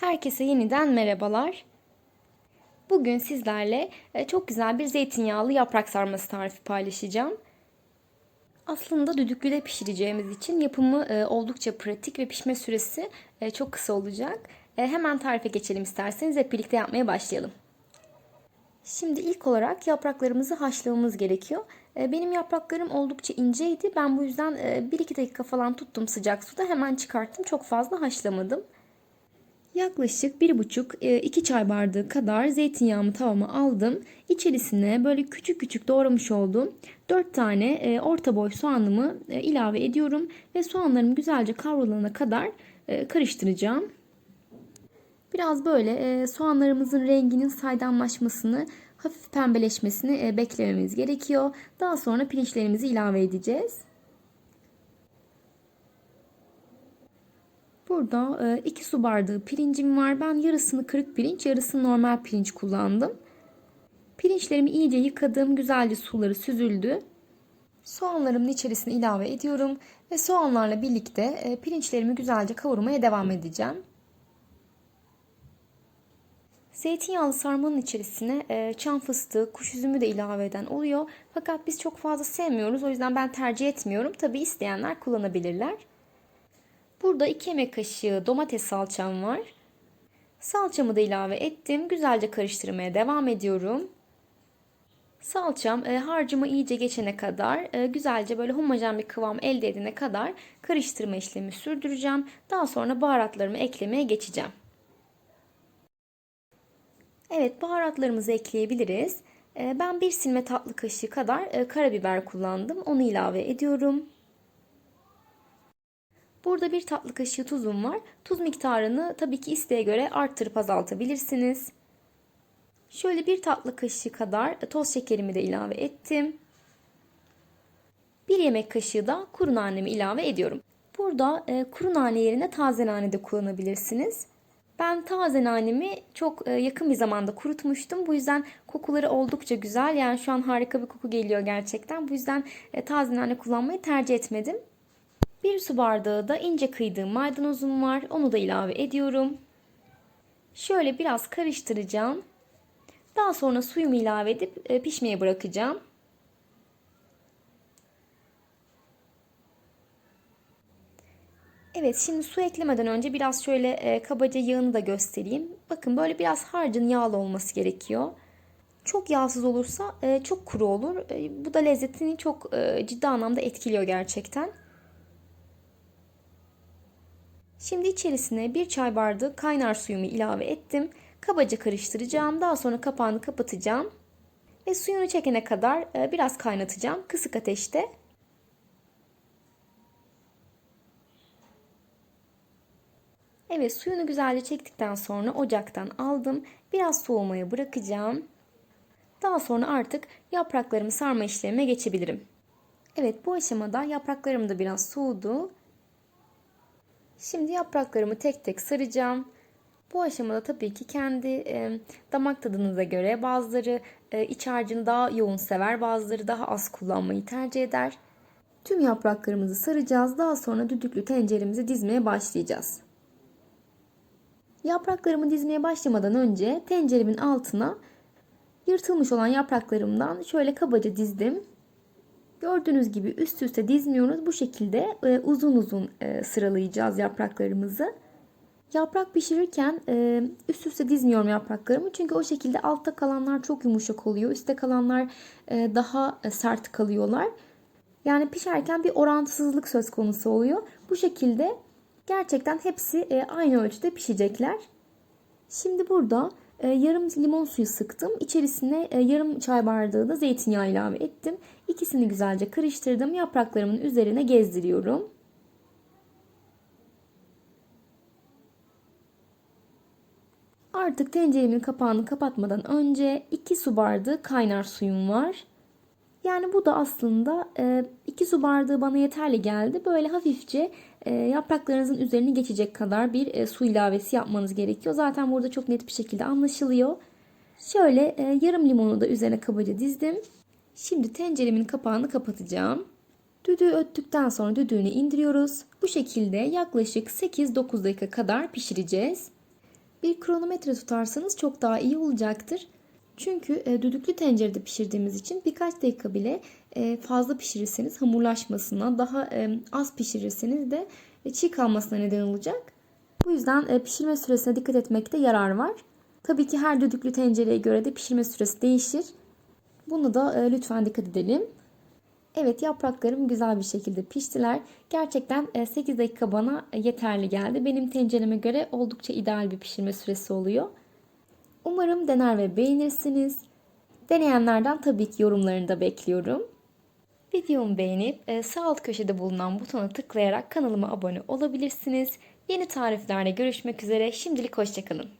Herkese yeniden merhabalar. Bugün sizlerle e, çok güzel bir zeytinyağlı yaprak sarması tarifi paylaşacağım. Aslında düdüklüde pişireceğimiz için yapımı e, oldukça pratik ve pişme süresi e, çok kısa olacak. Hemen tarife geçelim isterseniz hep birlikte yapmaya başlayalım. Şimdi ilk olarak yapraklarımızı haşlamamız gerekiyor. Benim yapraklarım oldukça inceydi. Ben bu yüzden 1-2 dakika falan tuttum sıcak suda. Hemen çıkarttım. Çok fazla haşlamadım. Yaklaşık 1,5-2 çay bardağı kadar zeytinyağımı tavama aldım. İçerisine böyle küçük küçük doğramış olduğum 4 tane orta boy soğanımı ilave ediyorum. Ve soğanlarım güzelce kavrulana kadar karıştıracağım. Biraz böyle soğanlarımızın renginin saydamlaşmasını, hafif pembeleşmesini beklememiz gerekiyor. Daha sonra pirinçlerimizi ilave edeceğiz. Burada 2 e, su bardağı pirincim var. Ben yarısını kırık pirinç, yarısını normal pirinç kullandım. Pirinçlerimi iyice yıkadım. Güzelce suları süzüldü. Soğanlarımın içerisine ilave ediyorum ve soğanlarla birlikte e, pirinçlerimi güzelce kavurmaya devam edeceğim. Zeytinyağlı sarmanın içerisine e, çam fıstığı, kuş üzümü de ilave eden oluyor. Fakat biz çok fazla sevmiyoruz. O yüzden ben tercih etmiyorum. Tabi isteyenler kullanabilirler. Burada 2 yemek kaşığı domates salçam var. Salçamı da ilave ettim. Güzelce karıştırmaya devam ediyorum. Salçam e, harcıma iyice geçene kadar e, güzelce böyle homojen bir kıvam elde edene kadar karıştırma işlemi sürdüreceğim. Daha sonra baharatlarımı eklemeye geçeceğim. Evet baharatlarımızı ekleyebiliriz. E, ben bir silme tatlı kaşığı kadar karabiber kullandım. Onu ilave ediyorum. Burada bir tatlı kaşığı tuzum var. Tuz miktarını tabii ki isteğe göre arttırıp azaltabilirsiniz. Şöyle bir tatlı kaşığı kadar toz şekerimi de ilave ettim. Bir yemek kaşığı da kuru nanemi ilave ediyorum. Burada e, kuru nane yerine taze nane de kullanabilirsiniz. Ben taze nanemi çok e, yakın bir zamanda kurutmuştum. Bu yüzden kokuları oldukça güzel. Yani şu an harika bir koku geliyor gerçekten. Bu yüzden e, taze nane kullanmayı tercih etmedim. Bir su bardağı da ince kıydığım maydanozum var. Onu da ilave ediyorum. Şöyle biraz karıştıracağım. Daha sonra suyumu ilave edip e, pişmeye bırakacağım. Evet şimdi su eklemeden önce biraz şöyle e, kabaca yağını da göstereyim. Bakın böyle biraz harcın yağlı olması gerekiyor. Çok yağsız olursa e, çok kuru olur. bu da lezzetini çok ciddi anlamda etkiliyor gerçekten. Şimdi içerisine bir çay bardağı kaynar suyumu ilave ettim. Kabaca karıştıracağım. Daha sonra kapağını kapatacağım. Ve suyunu çekene kadar e, biraz kaynatacağım. Kısık ateşte. Evet suyunu güzelce çektikten sonra ocaktan aldım. Biraz soğumaya bırakacağım. Daha sonra artık yapraklarımı sarma işlemine geçebilirim. Evet bu aşamada yapraklarım da biraz soğudu. Şimdi yapraklarımı tek tek saracağım. Bu aşamada tabii ki kendi e, damak tadınıza göre bazıları e, iç harcını daha yoğun sever, bazıları daha az kullanmayı tercih eder. Tüm yapraklarımızı saracağız. Daha sonra düdüklü tenceremizi dizmeye başlayacağız. Yapraklarımı dizmeye başlamadan önce tenceremin altına yırtılmış olan yapraklarımdan şöyle kabaca dizdim. Gördüğünüz gibi üst üste dizmiyoruz. Bu şekilde e, uzun uzun e, sıralayacağız yapraklarımızı. Yaprak pişirirken e, üst üste dizmiyorum yapraklarımı. Çünkü o şekilde altta kalanlar çok yumuşak oluyor. Üstte kalanlar e, daha e, sert kalıyorlar. Yani pişerken bir orantısızlık söz konusu oluyor. Bu şekilde gerçekten hepsi e, aynı ölçüde pişecekler. Şimdi burada yarım limon suyu sıktım. İçerisine e, yarım çay bardağı da zeytinyağı ilave ettim. İkisini güzelce karıştırdım. Yapraklarımın üzerine gezdiriyorum. Artık tenceremin kapağını kapatmadan önce 2 su bardağı kaynar suyum var. Yani bu da aslında 2 e, su bardağı bana yeterli geldi. Böyle hafifçe yapraklarınızın üzerine geçecek kadar bir e, su ilavesi yapmanız gerekiyor. Zaten burada çok net bir şekilde anlaşılıyor. Şöyle yarım limonu da üzerine kabaca dizdim. Şimdi tenceremin kapağını kapatacağım. Düdüğü öttükten sonra düdüğünü indiriyoruz. Bu şekilde yaklaşık 8-9 dakika kadar pişireceğiz. Bir kronometre tutarsanız çok daha iyi olacaktır. Çünkü e, düdüklü tencerede pişirdiğimiz için birkaç dakika bile e, fazla pişirirseniz hamurlaşmasına, daha e, az pişirirseniz de e, çiğ kalmasına neden olacak. Bu yüzden e, pişirme süresine dikkat etmekte yarar var. Tabii ki her düdüklü tencereye göre de pişirme süresi değişir. Bunu da e, lütfen dikkat edelim. Evet yapraklarım güzel bir şekilde piştiler. Gerçekten e, 8 dakika bana e, yeterli geldi. Benim tencereme göre oldukça ideal bir pişirme süresi oluyor. Umarım dener ve beğenirsiniz. Deneyenlerden tabii ki yorumlarını da bekliyorum. Videomu beğenip e, sağ alt köşede bulunan butona tıklayarak kanalıma abone olabilirsiniz. Yeni tariflerle görüşmek üzere. Şimdilik hoşçakalın.